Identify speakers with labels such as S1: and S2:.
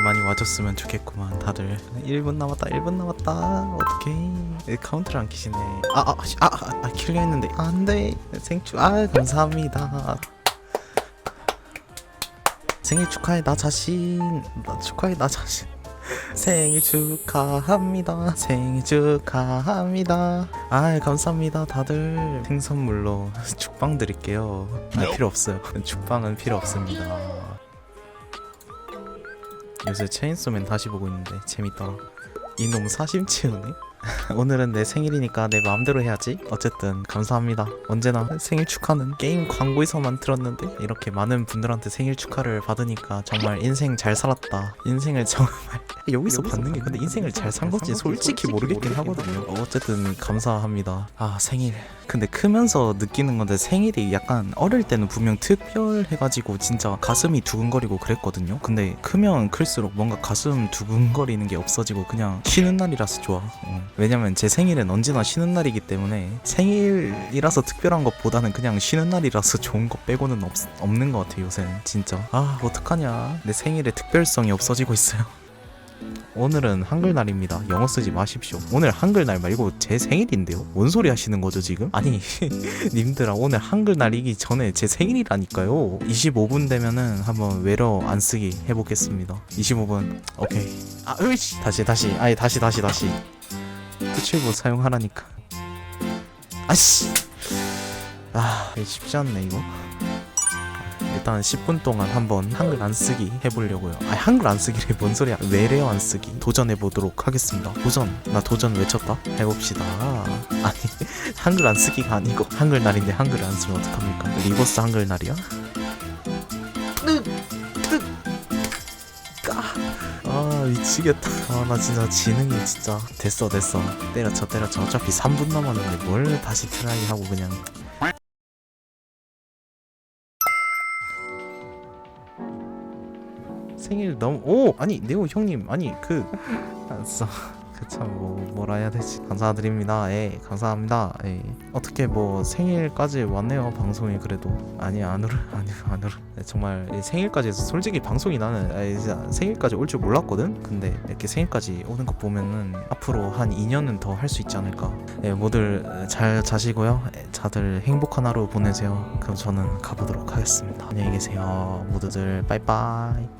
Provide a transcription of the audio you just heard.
S1: 많이 많이 와줬으면 좋겠구만 다들. 1분 남았다 1분 남았다. 어떡해. 카운트를 안 키시네. 아아 아, 아, 아, 킬려 했는데. 안돼. 생축 아 감사합니다. 생일 축하해 나 자신. 나 축하해 나 자신. 생일 축하합니다. 생일 축하합니다. 아 감사합니다 다들. 생선물로 죽빵 드릴게요. 아 필요 없어요. 죽빵은 필요 없습니다 요새 체인소맨 다시 보고 있는데 재밌더라. 이놈 사심 채우네 오늘은 내 생일이니까 내 마음대로 해야지. 어쨌든 감사합니다. 언제나 생일 축하는 게임 광고에서만 들었는데 이렇게 많은 분들한테 생일 축하를 받으니까 정말 인생 잘 살았다. 인생을 정말 여기서 받는 게 근데 인생을 잘 산 건지. 솔직히 모르겠긴 하거든요. 어쨌든 감사합니다. 아 생일. 근데 크면서 느끼는 건데 생일이 약간 어릴 때는 분명 특별해가지고 진짜 가슴이 두근거리고 그랬거든요. 근데 크면 클수록 뭔가 가슴 두근거리는 게 없어지고 그냥 쉬는 날이라서 좋아. 어. 왜냐면 제 생일은 언제나 쉬는 날이기 때문에 생일이라서 특별한 것보다는 그냥 쉬는 날이라서 좋은 것 빼고는 없, 없는 것 같아요 요새는 진짜 아 어떡하냐 내 생일에 특별성이 없어지고 있어요 오늘은 한글날입니다. 영어 쓰지 마십시오. 오늘 한글날 말고 제 생일인데요. 뭔 소리 하시는 거죠 지금? 아니 님들아 오늘 한글날이기 전에 제 생일이라니까요. 25분 되면은 한번 외러 안 쓰기 해보겠습니다. 25분 오케이. 아 으이씨 다시 다시 아니 다시 다시 다시 투칠보 사용하라니까. 아씨 아 쉽지 않네 이거. 일단 10분 동안 한번 한글 안 쓰기 해보려고요. 아 한글 안 쓰기래 뭔 소리야? 외래어 안 쓰기 도전해 보도록 하겠습니다. 도전 나 도전 외쳤다. 해봅시다. 아니 한글 안 쓰기가 아니고 한글 날인데 한글 안 쓰면 어떡합니까? 리버스 한글 날이야? 미치겠다. 아 나 진짜 지능이 진짜 됐어 됐어. 때려쳐 때려쳐. 어차피 3분 남았는데 뭘 다시 트라이 하고 그냥. 생일 너무 오! 아니 네오 형님 아니 그. 알았어. 그 참 뭐 뭐라 해야 되지? 감사드립니다. 예 감사합니다. 예. 어떻게 뭐 생일까지 왔네요 방송이 그래도. 아니 안 울어 아니 안 울어 네, 정말 이 생일까지 해서 솔직히 방송이 나는 진짜 생일까지 올 줄 몰랐거든? 근데 이렇게 생일까지 오는 거 보면은 앞으로 한 2년은 더 할 수 있지 않을까. 예 모두 잘 자시고요. 예, 다들 행복한 하루 보내세요. 그럼 저는 가보도록 하겠습니다. 안녕히 계세요 모두들. 빠이빠이